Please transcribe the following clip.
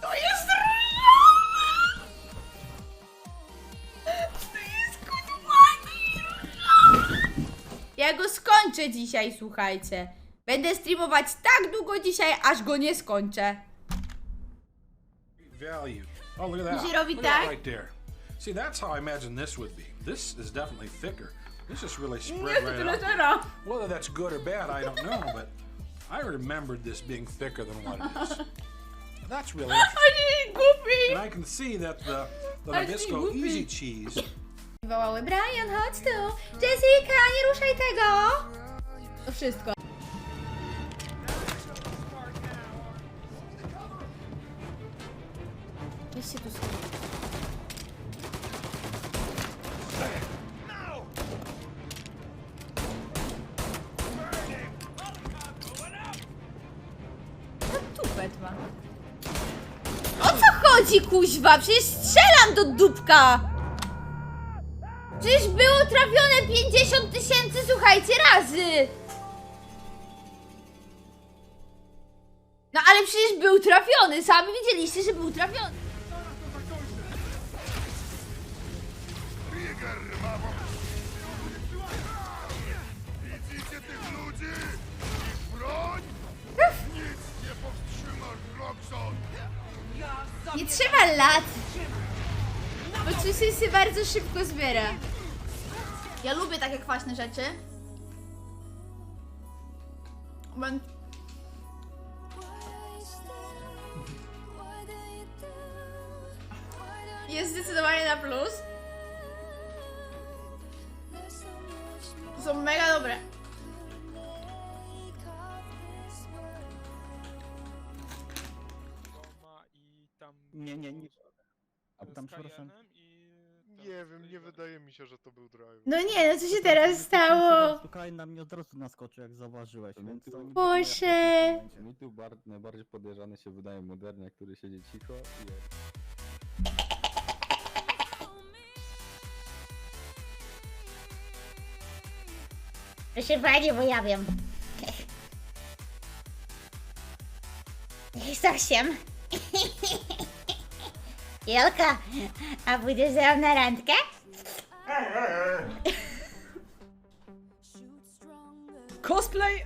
To jest różowe! To jest kudłaty! Ja go skończę dzisiaj, słuchajcie. Będę streamować tak długo dzisiaj, aż go nie skończę. Value. Oh, look See, that's how I imagine this would be. This is definitely thicker. This is really spread right out. Whether that's good or bad, I don't know, but I remembered this being thicker than what it is. That's really. Oni głupi. And I can see that the, the Ale Nabisco głupi. Easy Cheese Wołały Brian, chodź tu. Jessica, nie ruszaj tego. To wszystko. Weźcie tu sobie. Co tupet ma? Chodzi, kuźwa? Przecież strzelam do dupka! Przecież było trafione 50 tysięcy, słuchajcie, razy! No ale przecież był trafiony, sami widzieliście, że był trafiony. Widzicie Nie trzeba lat. Bo coś się bardzo szybko zbiera. Ja lubię takie kwaśne rzeczy. Bo- Jest zdecydowanie na plus. Są mega Nie, nie, nie. A z tam przepraszam. I tam Nie z wiem, nie wydaje mi się, że to był drive. No nie, no co się teraz stało? Tutaj na mnie od razu naskoczył, jak zauważyłeś, więc to nie Boże. Mi tu bar- najbardziej podejrzany się wydaje modernia, który siedzi cicho i Proszę pani, bo ja wiem. Z osiem. Jolka, a pójdziesz ze mną na randkę? Cosplay